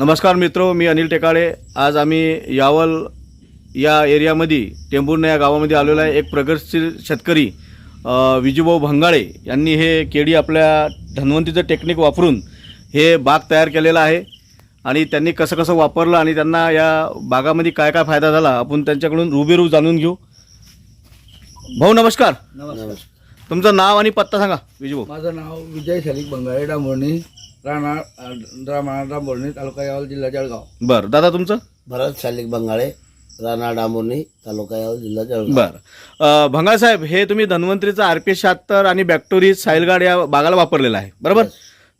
नमस्कार मित्र मी अनिल टेकाळे. आज आम्ही यावल या एरियामध्ये टेंभुर्णे या गावामध्ये आलेलो आहे. एक प्रगतशील शेतकरी विजूभाऊ भंगाळे यांनी हे केळी आपल्या धन्वंतीचं टेक्निक वापरून हे बाग तयार केलेला आहे. आणि त्यांनी कसं कसं वापरलं आणि त्यांना या बागामध्ये काय काय फायदा झाला आपण त्यांच्याकडून रुबेरू जाणून घेऊ. भाऊ नमस्कार. नमस्कार. तुमचं नाव आणि पत्ता सांगा विजूभाऊ. माझं नाव विजय शालिक बंगाळे डांबोर्णी. राणा राणा डांबोर्णी तालुका यावल जिल्हा जळगाव. बरं. दादा तुमचं? भरत शालिक बंगाळे राणा डांबोर्णी तालुका यावल जिल्हा जळगाव. बरं. भंगाळ साहेब हे तुम्ही धन्वंतरीचं आर पी शहात्तर आणि बॅक्टोरीज सायलगार्ड या बागाला वापरलेलं आहे. बरोबर?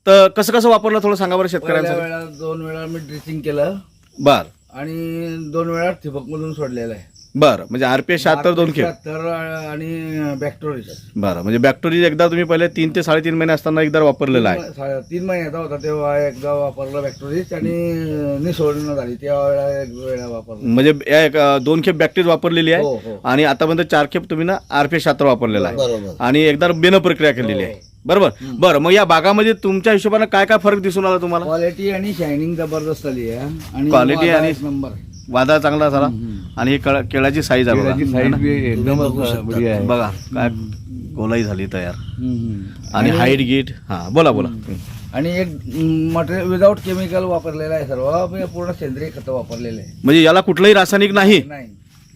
तर कसं कसं वापरलं थोडं सांगा बरं पहिल्या शेतकऱ्यांसाठी. वेळा दोन वेळा मी ड्रेसिंग केलं. बर. आणि दोन वेळा ठिबकमधून सोडलेलं आहे. बरं म्हणजे आर पी शहात्तर दोन खेळ. तर आणि बॅक्टोरिया बरं म्हणजे बॅक्टोरीज एकदा तुम्ही पहिले तीन ते साडेतीन महिने असताना एकदा वापरलेलं आहे. तीन महिन्याचा होता तेव्हा एकदा वापरलं बॅक्टोरीज आणि निसोडणं झाली. तेव्हा वेळा एक वेळा वापरलं. म्हणजे या एक, अ, दोन खेप बॅक्टेरिया वापरलेली हो आहे हो आणि आतापर्यंत चार खेप तुम्ही ना आर पी शहात्तर वापरलेला आहे. बरोबर. आणि एकदा बेन प्रक्रिया केलेली आहे. बरोबर? बरं मग या बागामध्ये तुमच्या हिशोबाने काय काय फरक दिसून आला तुम्हाला? क्वालिटी आणि शायनिंग जबरदस्त आली आहे. आणि Quality वादा आणि- एक नंबर. वादा चांगला झाला. आणि ही कळ- केळाची साईज आहे बघा. एकदमच बघा काय गोलाई झाली तयार. आणि हाईट गीट हा बोला बोला. आणि एक मटेरियल विदाऊट केमिकल वापरलेलं आहे सर्व. मी पूर्ण सेंद्रिय खतं वापरलेले आहे. म्हणजे याला कुठलंही रासायनिक नाही? नाही.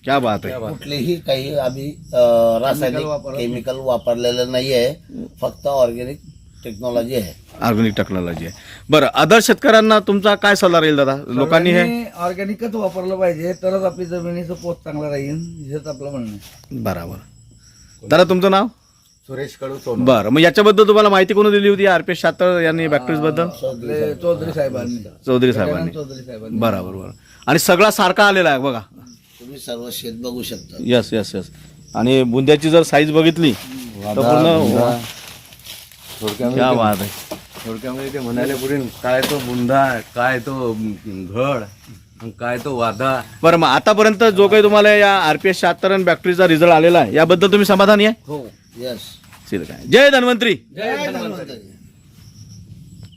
क्या बात आहे. कुठलीही काही आम्ही अं, रासायनिक. केमिकल वापरलेलं नाही आहे फक्त ऑर्गॅनिक टेक्नॉलॉजी आहे. ऑर्गॅनिक टेक्नॉलॉजी आहे. बरं अदर शेतकऱ्यांना तुमचा काय सल्ला राहील दादा? लोकांनी हे ऑर्गॅनिकच वापरलं पाहिजे तरच आपली जमिनीचं पोत चांगला राहील हेच आपलं म्हणणं आहे. बरोबर. दादा तुमचं नाव? सुरेश कडू बरं मग याच्याबद्दल तुम्हाला माहिती कोणी दिली होती? आर पी शहात्तर यांनी बॅक्टेरिया बद्दल? आपले चौधरी साहेबांनी. चौधरी साहेबांनी. चौधरी साहेबांनी. बरोबर बरोबर. आणि सगळा सारखा आलेला आहे बघा. तुम्ही सर्व शेत बघू शकता. यस यस यस आणि बुंद्याची जर साईज बघितली तर पूर्ण क्या बात आहे. थोडक्यामध्ये ते म्हणाले पुढे काय तो बुंदा काय तो घड आणि काय तो वादा? बरं मग आतापर्यंत जो काही तुम्हाला या आर पी एस शहात्तर आणि बॅक्टरीचा रिझल्ट आलेला आहे याबद्दल तुम्ही समाधानी आहे? हो यस ठीक आहे. जय धन्वंतरी. जय धन्वंतरी.